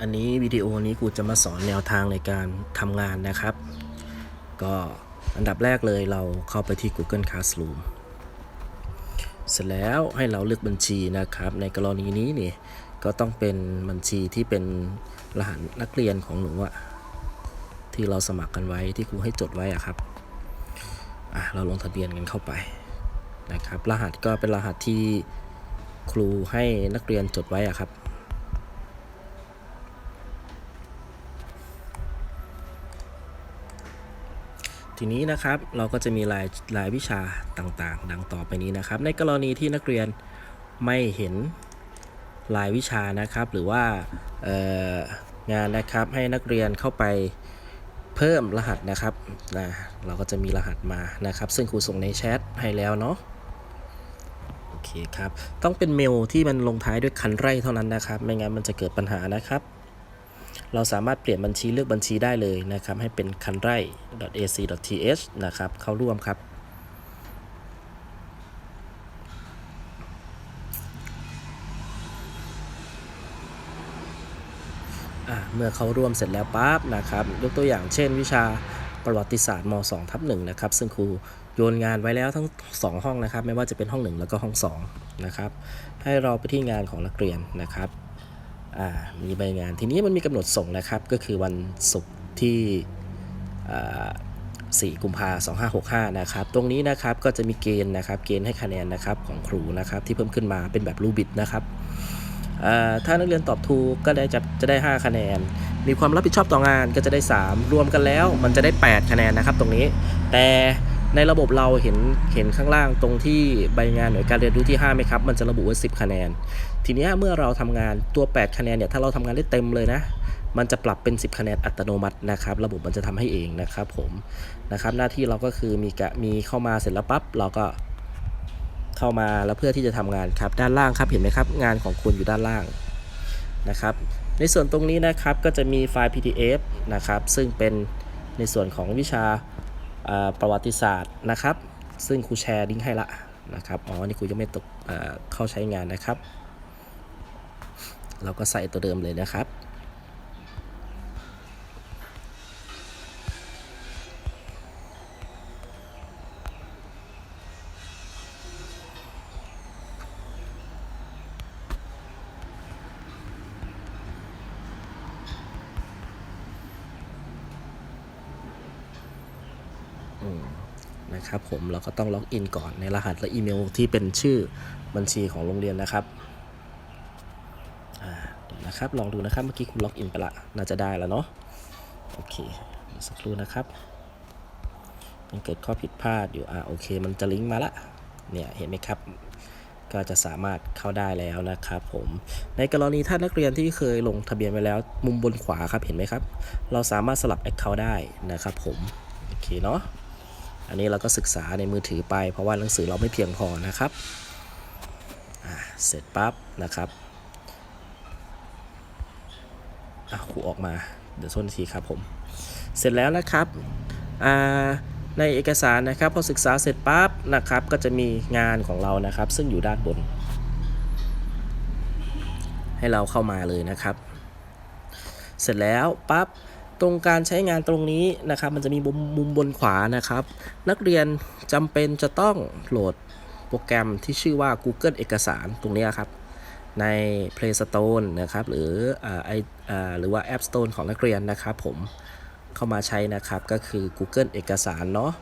อันนี้วิดีโอนี้กูจะมาสอนแนวทางในการทำงานนะครับ ก็อันดับแรกเลยเราเข้าไปที่ Google Classroom เสร็จแล้วให้เราเลือกบัญชีนะครับ ในกรณีนี้นี่ก็ต้องเป็นบัญชีที่เป็นรหัสนักเรียนของหนูอะที่เราสมัครกันไว้ที่ครูให้จดไว้อะครับอะเราลงทะเบียนกันเข้าไปนะครับ รหัสก็เป็นรหัสที่ครูให้นักเรียนจดไว้อะครับ ทีนี้นะครับเราก็จะมีรายรายวิชาต่างๆ ดังต่อไปนี้นะครับ ในกรณีที่นักเรียนไม่เห็นรายวิชานะครับ หรือว่างานนะครับให้นักเรียนเข้าไปเพิ่มรหัสนะครับนะเราก็จะมีรหัสมานะครับ ซึ่งครูส่งในแชทให้แล้วเนาะโอเคครับ ต้องเป็นเมลที่มันลงท้ายด้วยคันไร่เท่านั้นนะครับ ไม่งั้นมันจะเกิดปัญหานะครับ เราสามารถเปลี่ยนบัญชีเลือกบัญชีได้เลยนะครับ ให้เป็นคันไร่ .ac.th นะครับ เข้าร่วมครับ เมื่อเขาร่วมเสร็จแล้วปั๊บนะครับ ยกตัวอย่างเช่นวิชาประวัติศาสตร์ม2ทับ1นะครับ ซึ่งครูโยนงานไว้แล้วทั้ง 2 ห้องนะครับ ไม่ว่าจะเป็นห้อง 1 แล้วก็ห้อง2นะครับ ให้เราไปที่งานของนักเรียนนะครับ มีใบงานทีนี้มันมีกำหนดส่งนะครับ ก็คือวันศุกร์ที่ 4 กุมภาพันธ์2565 นะครับ ตรงนี้นะครับก็จะมีเกณฑ์นะครับ เกณฑ์ให้คะแนนนะครับของครูนะครับที่เพิ่มขึ้นมาเป็นแบบรูบิดนะครับถ้านักเรียนตอบถูกก็ได้จะจะได้ 5 คะแนน มีความรับผิดชอบต่องานก็จะได้ 3 รวมกันแล้วมันจะได้ 8 คะแนนนะครับตรงนี้ แต่ ในระบบเราเห็นเห็นข้างล่างตรงที่ใบงานหน่วยการเรียนรู้ที่5ไหมครับ มันจะระบุว่า10 คะแนน ทีนี้เมื่อเราทำงานตัว 8 คะแนนเนี่ยถ้าเราทำงานได้เต็มเลยนะ มันจะปรับเป็น 10 คะแนนอัตโนมัตินะครับ ระบบมันจะทำให้เองนะครับผมนะครับหน้าที่เราก็คือมีกะมีเข้ามาเสร็จแล้วปั๊บเราก็เข้ามาแล้วเพื่อที่จะทำงานครับด้านล่างครับเห็นไหมครับ งานของคุณอยู่ด้านล่างนะครับในส่วนตรงนี้นะครับก็จะมีไฟล์ PDF นะครับซึ่งเป็นในส่วนของวิชา ประวัติศาสตร์นะครับ ซึ่งครูแชร์ลิงก์ให้ละนะครับ อ๋อ นี่ครูยังไม่ตกเข้าใช้งานนะครับ เราก็ใส่ตัวเดิมเลยนะครับ นะครับผมเราก็ต้องล็อกอินก่อนในรหัสและอีเมลที่เป็นชื่อบัญชีของโรงเรียนนะครับนะครับลองดูนะครับเมื่อกี้คุณล็อกอินไปละน่าจะได้แล้วเนาะโอเคสักครู่นะครับมันเกิดข้อผิดพลาดอยู่อ่าโอเค มันจะลิงก์มาละเนี่ยเห็นไหมครับก็จะสามารถเข้าได้แล้วนะครับผม ในกรณีถ้านักเรียนที่เคยลงทะเบียนไว้แล้ว มุมบนขวาครับเห็นไหมครับ เราสามารถสลับ Account ได้นะครับผม โอเคเนาะ อันนี้เราก็ศึกษาในมือถือไป เพราะว่าหนังสือเราไม่เพียงพอนะครับเสร็จปั๊บนะครับอะครูออกมาเดี๋ยวโทษทีครับผม เสร็จแล้วนะครับในเอกสารนะครับพอศึกษาเสร็จปั๊บนะครับก็จะมีงานของเรานะครับ ซึ่งอยู่ด้านบน ให้เราเข้ามาเลยนะครับ เสร็จแล้วปั๊บ ตรงการใช้งานตรงนี้นะครับ มันจะมีมุมมุมบนขวานะครับ นักเรียนจำเป็นจะต้องโหลดโปรแกรมที่ชื่อว่า Google เอกสารตรงนี้ครับ ใน Play Store นะครับหรือไอหรือว่า App Store ของนักเรียนนะครับผมเข้ามาใช้นะครับก็คือ Google เอกสารเนาะ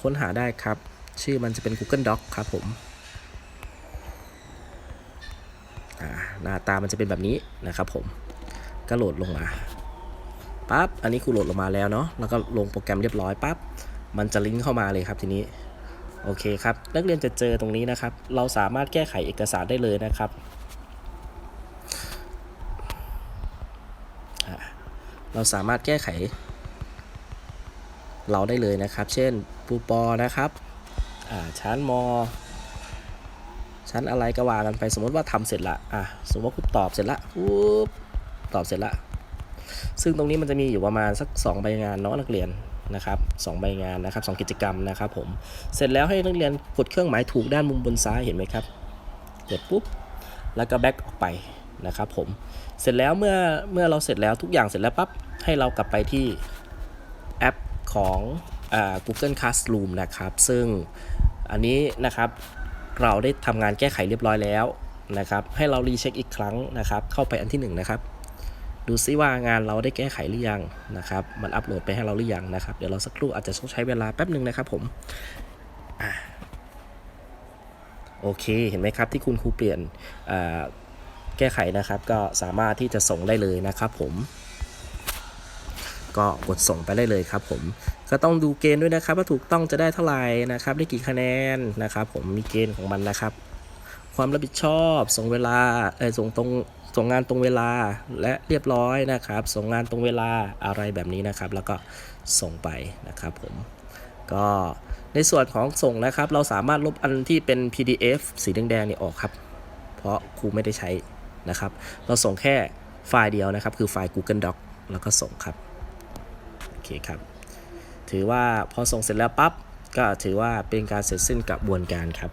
ค้นหาได้ครับ ชื่อมันจะเป็น Google Doc ครับผมหน้าตามันจะเป็นแบบนี้นะครับผมก็โหลดลงมา ปั๊บ อันนี้ครูโหลดลงมาแล้วเนาะ แล้วก็ลงโปรแกรมเรียบร้อยปั๊บ มันจะลิงก์เข้ามาเลยครับทีนี้ โอเคครับ นักเรียนจะเจอตรงนี้นะครับ เราสามารถแก้ไขเอกสารได้เลยนะครับเราสามารถแก้ไข เราได้เลยนะครับ เช่นปูปอนะครับอ่าชั้นมชั้นอะไรก็ว่ากันไป สมมติว่าทำเสร็จละอะสมมติว่าคุณตอบเสร็จละปุ๊บตอบเสร็จละ ซึ่งตรงนี้มันจะมีอยู่ประมาณสัก 2 ใบงานเนาะนักเรียนนะครับสองใบงานนะครับสองกิจกรรมนะครับผมเสร็จแล้วให้นักเรียนกดเครื่องหมายถูกด้านมุมบนซ้ายเห็นไหมครับกดปุ๊บแล้วก็แบ็กออกไปนะครับผมเสร็จแล้วเมื่อเมื่อเราเสร็จแล้วทุกอย่างเสร็จแล้วปั๊บให้เรากลับไปที่แอปของอา Google Classroom นะครับ ซึ่งอันนี้นะครับเราได้ทำงานแก้ไขเรียบร้อยแล้วนะครับ ให้เรารีเช็คอีกครั้งนะครับ เข้าไปอันที่หนึ่งนะครับ ดูซิว่างานเราได้แก้ไขหรือยังนะครับ มันอัปโหลดไปให้เราหรือยังนะครับ เดี๋ยวเราสักครู่อาจจะต้องใช้เวลาแป๊บหนึ่งนะครับผมอโอเค เห็นไหมครับที่คุณครูเปลี่ยนแก้ไขนะครับ ก็สามารถที่จะส่งได้เลยนะครับผม ก็กดส่งไปได้เลยครับ ผม ก็ต้องดูเกณฑ์ด้วยนะครับ ว่าถูกต้องจะได้เท่าไหร่นะครับ ได้กี่คะแนนนะครับ ผมมีเกณฑ์ของมันนะครับ ความรับผิดชอบ ส่งเวลาเออส่งตรงส่งงานตรงเวลาและเรียบร้อยนะครับ ส่งงานตรงเวลาอะไรแบบนี้นะครับ แล้วก็ส่งไปนะครับผมก็ในส่วนของส่งนะครับ เราสามารถลบอันที่เป็น PDF สีแดงๆนี่ออกครับ เพราะครูไม่ได้ใช้นะครับ เราส่งแค่ไฟล์เดียวนะครับ คือไฟล์ Google Doc แล้วก็ส่งครับโอเคครับ ถือว่าพอส่งเสร็จแล้วปั๊บก็ถือว่าเป็นการเสร็จสิ้นกระบวนการครับ